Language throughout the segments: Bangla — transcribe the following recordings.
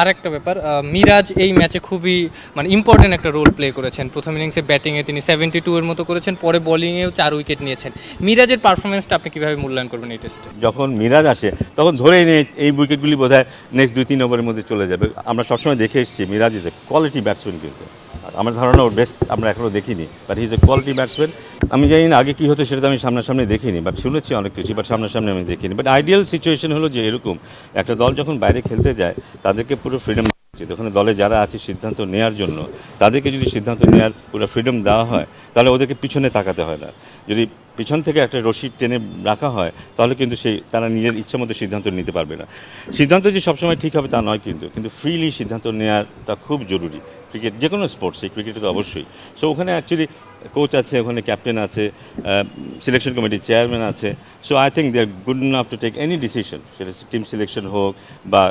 আরেকটা ব্যাপার মিরাজ এই ম্যাচে খুবই মানে ইম্পর্টেন্ট একটা রোল প্লে করেছেন। প্রথম ইনিংসে ব্যাটিংয়ে তিনি সেভেন্টি টু এর মতো করেছেন, পরে বোলিংয়েও চার উইকেট নিয়েছেন। মিরাজের পারফরমেন্সটা আপনি কীভাবে মূল্যায়ন করবেন এই টেস্টে যখন মিরাজ আসে, তখন ধরেই নিয়ে এই উইকেটগুলি বোধ হয় নেক্সট দুই, তিন ওভারের মধ্যে চলে যাবে। আমরা সবসময় দেখে এসেছি, Miraz is a quality batsman কিন্তু। আমার ধারণা ওর বেস্ট আমরা এখনও দেখিনি but his a quality batsman আমি জানি না আগে কী হতো সেটা তো আমি সামনাসামনি দেখিনি বাট শুনেছি অনেক কিছু বাট সামনাসামনি আমি দেখিনি। বাট আইডিয়াল সিচুয়েশন হলো যে এরকম, একটা দল যখন বাইরে খেলতে যায়, তাদেরকে পুরো ফ্রিডম উচিত। ওখানে দলে যারা আছে সিদ্ধান্ত নেওয়ার জন্য, তাদেরকে যদি সিদ্ধান্ত নেওয়ার পুরো ফ্রিডম দেওয়া হয়, তাহলে ওদেরকে পিছনে তাকাতে হয় না। যদি পিছন থেকে একটা রশি টেনে রাখা হয়, তাহলে কিন্তু সেই, তারা নিজের ইচ্ছা মতো সিদ্ধান্ত নিতে পারবে না। সিদ্ধান্ত যে সবসময় ঠিক হবে তা নয় কিন্তু কিন্তু ফ্রিলি সিদ্ধান্ত নেওয়াটা খুব জরুরি। ক্রিকেট যে কোনো স্পোর্টসে ক্রিকেটে তো অবশ্যই। সো ওখানে অ্যাকচুয়ালি কোচ আছে, ওখানে ক্যাপ্টেন আছে সিলেকশন কমিটির চেয়ারম্যান আছে। So I think they are good enough to take any decision সেটা টিম সিলেকশন হোক বা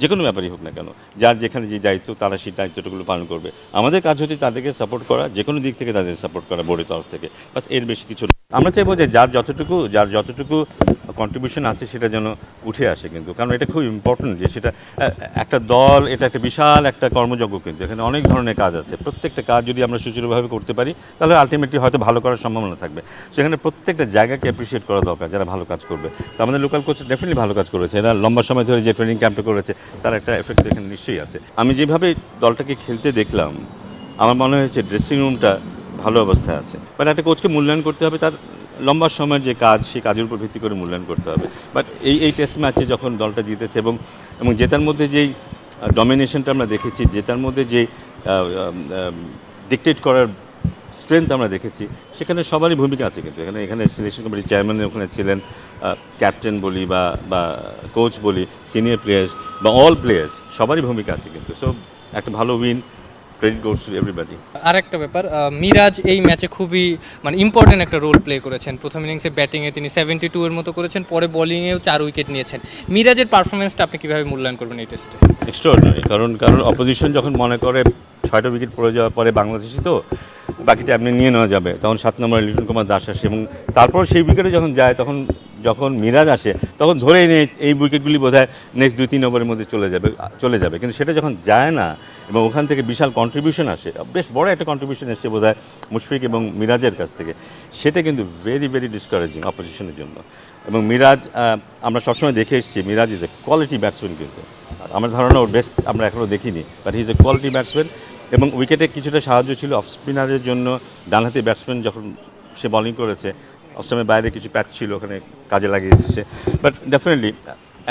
যে কোনো ব্যাপারই হোক না কেন। যার যেখানে যে দায়িত্ব, তারা সেই দায়িত্বটুকুলো পালন করবে। আমাদের কাজ হচ্ছে তাদেরকে সাপোর্ট করা যে কোনো দিক থেকে তাদের সাপোর্ট করা বোর্ডের তরফ থেকে। বাস, এর বেশি কিছু। আমরা চাইব যে যার যতটুকু যার যতটুকু কন্ট্রিবিউশন আছে, সেটা যেন উঠে আসে কিন্তু। কারণ এটা খুব ইম্পর্টেন্ট যে সেটা একটা দল, এটা একটা বিশাল একটা কর্মযজ্ঞ কিন্তু। এখানে অনেক ধরনের কাজ আছে। প্রত্যেকটা কাজ যদি আমরা সুচারুভাবে করতে পারি, তাহলে আলটিমেটলি হয়তো ভালো করার সম্ভাবনা থাকবে। সেখানে প্রত্যেকটা জায়গাকে অ্যাপ্রিসিয়েট করা দরকার, যারা ভালো কাজ করবে। তো আমাদের লোকাল কোচ ডেফিনেটলি ভালো কাজ করেছে। এরা লম্বা সময় ধরে যে ট্রেনিং ক্যাম্পটা করেছে, তার একটা এফেক্ট এখানে নিশ্চয়ই আছে। আমি যেভাবে দলটাকে খেলতে দেখলাম, আমার মনে হয়েছে ড্রেসিং রুমটা ভালো অবস্থায় আছে। বাট একটা কোচকে মূল্যায়ন করতে হবে, তার লম্বা সময়ের যে কাজ, সেই কাজের উপর ভিত্তি করে মূল্যায়ন করতে হবে। বাট এই এই টেস্ট ম্যাচে যখন দলটা জিতেছে এবং এবং জেতার মধ্যে যেই ডমিনেশনটা আমরা দেখেছি, জেতার মধ্যে যে ডিকটেট করার স্ট্রেংথ আমরা দেখেছি, সেখানে সবারই ভূমিকা আছে কিন্তু। এখানে এখানে সিলেকশন কমিটির চেয়ারম্যান ওখানে ছিলেন ক্যাপ্টেন বলি বা বা কোচ বলি সিনিয়র প্লেয়ার্স বা অল প্লেয়ার্স সবারই ভূমিকা আছে কিন্তু। সো একটা ভালো win credit goes to everybody আরেকটা ব্যাপার মিরাজ এই ম্যাচে খুবই মানে ইম্পর্টেন্ট একটা রোল প্লে করেছেন। প্রথম ইনিংসে ব্যাটিংয়ে তিনি সেভেন্টি টু এর মতো করেছেন পরে বোলিংয়েও চার উইকেট নিয়েছেন। মিরাজের পারফরমেন্সটা আপনি কীভাবে মূল্যায়ন করবেন এই টেস্টে এক্সট্রাঅর্ডিনারি কারণ কারণ অপোজিশন যখন মনে করে ছয়টা উইকেট পড়ে যাওয়ার পরে বাংলাদেশি তো বাকিটা এমনি নিয়ে নেওয়া যাবে। তখন সাত নম্বরে লিটন কুমার দাস আসে এবং তারপর সেই উইকেটে যখন যায় তখন যখন মিরাজ আসে, তখন ধরেই নিয়ে এই উইকেটগুলি বোধ নেক্সট দুই, তিন ওভারের মধ্যে চলে যাবে চলে যাবে। কিন্তু সেটা যখন যায় না এবং ওখান থেকে বিশাল কন্ট্রিবিউশন আসে বেশ বড় একটা কন্ট্রিবিউশন এসছে বোধ মুশফিক এবং মিরাজের কাছ থেকে, সেটা কিন্তু ভেরি ভেরি ডিসকারেজিং অপোজিশনের জন্য। এবং মিরাজ আমরা সবসময় দেখে এসেছি, Miraz is a quality batsman কিন্তু। আমার ধারণা ওর বেস্ট আমরা এখনও দেখিনি but he is a quality batsman এবং উইকেটে কিছুটা সাহায্য ছিল অফ স্পিনারের জন্য। ডানহাতি ব্যাটসম্যান যখন সে বোলিং করেছে অস্ট্রেমের বাইরে কিছু প্যাচ ছিল ওখানে কাজে লাগিয়েছে বাট ডেফিনেটলি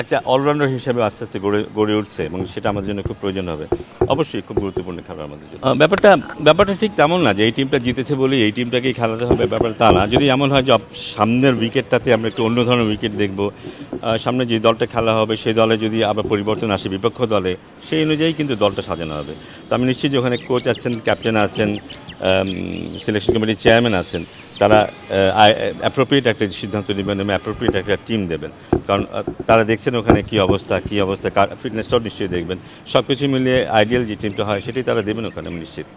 একটা অলরাউন্ডার হিসেবে আস্তে আস্তে গড়ে গড়ে উঠছে এবং সেটা আমাদের জন্য খুব প্রয়োজন হবে। অবশ্যই খুব গুরুত্বপূর্ণ খেলা আমাদের জন্য। ব্যাপারটা ব্যাপারটা ঠিক তেমন না যে এই টিমটা জিতেছে বলে এই টিমটাকেই খেলাতে হবে ব্যাপার তা না। যদি এমন হয় যে সামনের উইকেটটাতে আমরা একটু অন্য ধরনের উইকেট দেখব সামনে যে দলটা খেলা হবে সেই দলে যদি আবার পরিবর্তন আসে বিপক্ষ দলে, সেই অনুযায়ী কিন্তু দলটা সাজানো হবে। তো আমি নিশ্চিত যে ওখানে কোচ আছেন ক্যাপ্টেন আছেন সিলেকশন কমিটির চেয়ারম্যান আছেন, তারা অ্যাপ্রোপ্রিয়েট একটা সিদ্ধান্ত নেবেন এবং অ্যাপ্রোপ্রিয়েট একটা টিম দেবেন। কারণ তারা দেখছেন ওখানে কি অবস্থা কি অবস্থা ফিটনেসটাও নিশ্চয়ই দেখবেন। সব কিছু মিলিয়ে আইডিয়াল যে টিমটা হয়, সেটাই তারা দেবেন ওখানে নিশ্চিত।